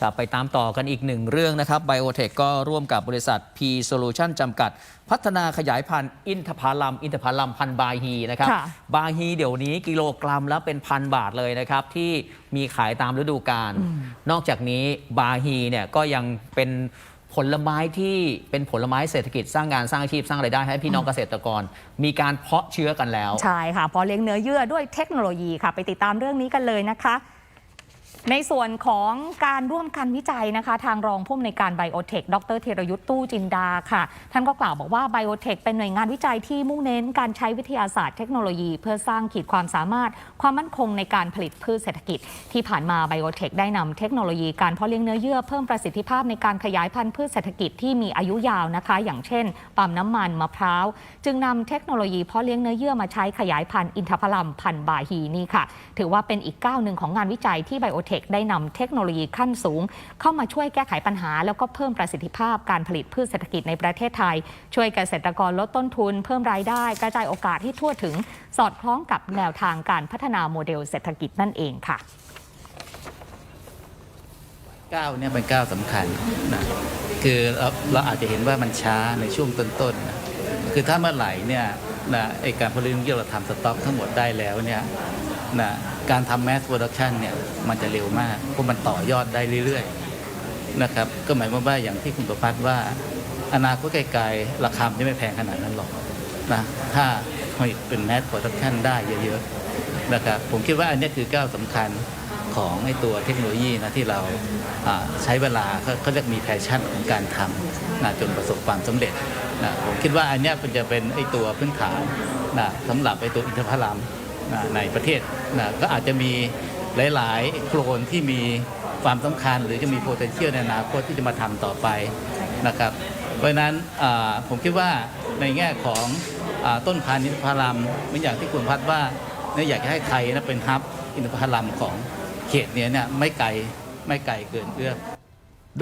ครับไปตามต่อกันอีกหนึ่งเรื่องนะครับไบโอเทคก็ร่วมกับบริษัท P Solution จำกัด พัฒนาขยายพันธุ์อินทผลัม อินทผลัมพันธุ์บาฮีนะครับค่ะบาฮีเดี๋ยวนี้กิโลกรัมแล้วเป็นพันบาทเลยนะครับ ที่มีขายตามฤดูกาลนอกจากนี้บาฮีเนี่ยก็ยังเป็นผลไม้ที่เป็นผลไม้เศรษฐกิจสร้างงานสร้างอาชีพสร้างรายได้ให้พี่น้องเกษตรกร มีการเพาะเชื้อกันแล้ว ใช่ค่ะเพอเลี้ยงเนื้อเยื่อด้วยเทคโนโลยีค่ะ ไปติดตามเรื่องนี้กันเลยนะคะ ในส่วนของการร่วมกันวิจัยนะคะ ทางรองผู้อำนวยการไบโอเทค ดรเทรยุทธ์ตู้จินดาค่ะ ท่านก็กล่าวบอกว่าไบโอเทคเป็นหน่วยงานวิจัยที่มุ่งเน้นการใช้วิทยาศาสตร์เทคโนโลยี เพื่อสร้างขีดความสามารถ ความมั่นคงในการผลิตพืชเศรษฐกิจ ที่ผ่านมาไบโอเทคได้นำเทคโนโลยีการเพาะเลี้ยงเนื้อเยื่อเพิ่มประสิทธิภาพในการขยายพันธุ์พืชเศรษฐกิจที่มีอายุยาวนะคะ อย่างเช่นปาล์มน้ำมันมะพร้าวจึงนำเทคโนโลยีเพาะเลี้ยงเนื้อเยื่อมาใช้ขยายพันธุ์อินทผลัมพันธุ์บาฮีนี่ค่ะ ถือว่าเป็นอีกก้าวหนึ่งของงานวิจัยที่ไบโอเทคได้นำเทคโนโลยีขั้นสูง เข้ามาช่วยแก้ไขปัญหา แล้วก็เพิ่มประสิทธิภาพการผลิตพืชเศรษฐกิจในประเทศไทย ช่วยเกษตรกรลดต้นทุน เพิ่มรายได้ กระจายโอกาสให้ทั่วถึง สอดคล้องกับแนวทางการพัฒนาโมเดลเศรษฐกิจนั่นเองค่ะก้าวเนี่ยเป็นก้าวสำคัญนะคือเราเราอาจจะเห็นว่ามันช้าในช่วงต้นๆนะคือถ้าเมื่อไหร่เนี่ยนะไอการผลิตที่เราทำสต็อกทั้งหมดได้แล้วเนี่ย นะการทำแมสโปรดักชันเนี่ยมันจะเร็วมากเพราะมันต่อยอดได้เรื่อยๆนะครับก็หมายความว่าอย่างที่คุณประพัฒน์ว่า อนาคตไกลๆราคาจะไม่แพงขนาดนั้นหรอกนะถ้าผลิตเป็นแมสโปรดักชันได้เยอะๆนะครับผมคิดว่าอันนี้คือก้าวสำคัญของไอ้ตัวเทคโนโลยีนะที่เราใช้เวลาเขาเรียกมีแพชชั่นของการทำนะจนประสบความสำเร็จนะผมคิดว่าอันนี้มันจะเป็นไอ้ตัวพื้นฐานนะสำหรับไอ้ตัวอินทผลัม ในประเทศนะก็อาจจะมีหลาย ๆ โคลนที่มีความสำคัญ หรือจะมี potential ในอนาคตที่จะมาทำต่อไปนะครับ เพราะฉะนั้นผมคิดว่าในแง่ของอต้นพันธุ์อินทผลัมเหมือนอย่างที่คุณพัดว่าเนี่ยอยากจะให้ไทยนะเป็นฮับอินทผลัมของเขตเนี้ยเนี่ยไม่ไกลไม่ไกลเกินเอื้อม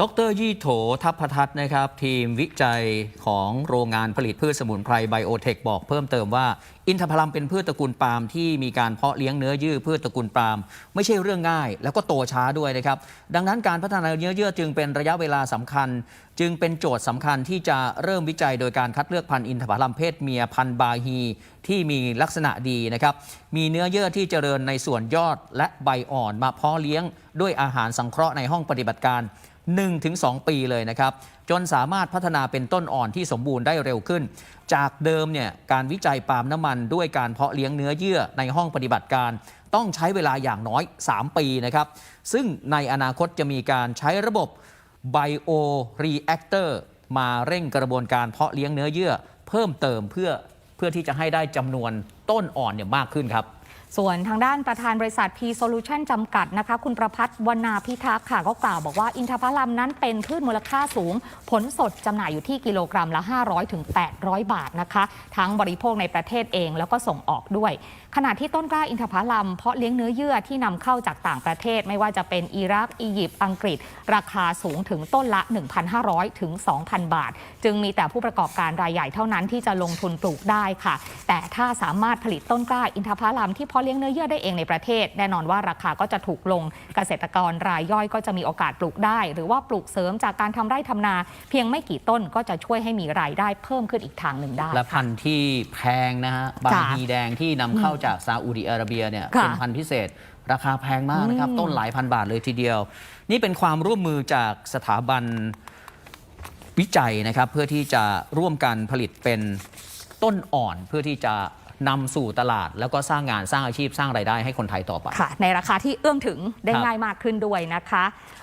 ดรยี่โถทัพพทัศนะครับ ทีมวิจัยของโรงงานผลิตพืชสมุนไพรไบโอเทคบอกเพิ่มเติมว่า อินทผลัมเป็นพืชตระกูลปาล์มที่มีการเพาะเลี้ยงเนื้อเยื่อพืชตระกูลปาล์มไม่ใช่เรื่องง่าย แล้วก็โตช้าด้วยนะครับ ดังนั้นการพัฒนาเนื้อเยื่อจึงเป็นระยะเวลาสำคัญ จึงเป็นโจทย์สำคัญที่จะเริ่มวิจัยโดยการคัดเลือกพันธุ์อินทผลัมเพศเมียพันธุ์บาฮีที่มีลักษณะดีนะครับมีเนื้อเยื่อที่เจริญในส่วนยอดและใบอ่อนมาเพาะเลี้ยงด้วยอาหารสังเคราะห์ในห้องปฏิบัติการ 1-2 ปีเลยนะครับ จนสามารถพัฒนาเป็นต้นอ่อนที่สมบูรณ์ได้เร็วขึ้น จากเดิมเนี่ยการวิจัยปาล์มน้ำมันด้วยการเพาะเลี้ยงเนื้อเยื่อในห้องปฏิบัติการ ต้องใช้เวลาอย่างน้อย 3 ปีนะครับ ซึ่งในอนาคตจะมีการใช้ระบบ Bio Reactor มาเร่งกระบวนการเพาะเลี้ยงเนื้อเยื่อ เพิ่มเติมเพื่อเพื่อที่จะให้ได้จำนวนต้นอ่อนเนี่ยมากขึ้นครับ ส่วนทางด้านประธานบริษัท P Solution จำกัดนะคะ คุณประพัฒน์วนาพิทักษ์ค่ะ ก็กล่าวบอกว่าอินทผลัมนั้นเป็นพืชมูลค่าสูง ผลสดจำหน่ายอยู่ที่กิโลกรัมละ 500ถึง800 บาทนะคะ ทั้งบริโภคในประเทศเองแล้วก็ส่งออกด้วย ขณะที่ต้นกล้าอินทผลัมเพาะเลี้ยงเนื้อเยื่อที่นำเข้าจากต่างประเทศ ไม่ว่าจะเป็นอิรัก อียิปต์อังกฤษ ราคาสูงถึงต้นละ 1,500ถึง2,000 บาท จึงมีแต่ผู้ประกอบการรายใหญ่เท่านั้นที่จะลงทุนปลูกได้ค่ะ แต่ถ้าสามารถผลิตต้นกล้าอินทผลัมที่เพาะเลี้ยงเนื้อเยื่อได้เองในประเทศ แน่นอนว่าราคาก็จะถูกลงเกษตรกรรายย่อยก็จะมีโอกาสปลูกได้ หรือว่าปลูกเสริมจากการทำไร่ทำนา เพียงไม่กี่ต้นก็จะช่วยให้มีรายได้เพิ่มขึ้นอีกทางหนึ่งได้ และพันธุ์ที่แพงนะฮะบางฮีแดงที่นำเข้าจากซาอุดิอาระเบียเนี่ยค่ะเป็นพันธุ์พิเศษ ราคาแพงมากนะครับอืมต้นหลายพันบาทเลยทีเดียว นี่เป็นความร่วมมือจากสถาบันวิจัยนะครับเพื่อที่จะร่วมกันผลิตเป็นต้นอ่อนเพื่อที่จะ นำสู่ตลาด แล้วก็สร้างงานสร้างอาชีพสร้างรายได้ให้คนไทยต่อไป ค่ะ ในราคาที่เอื้อมถึงได้ครับ ง่ายมากขึ้นด้วยนะคะ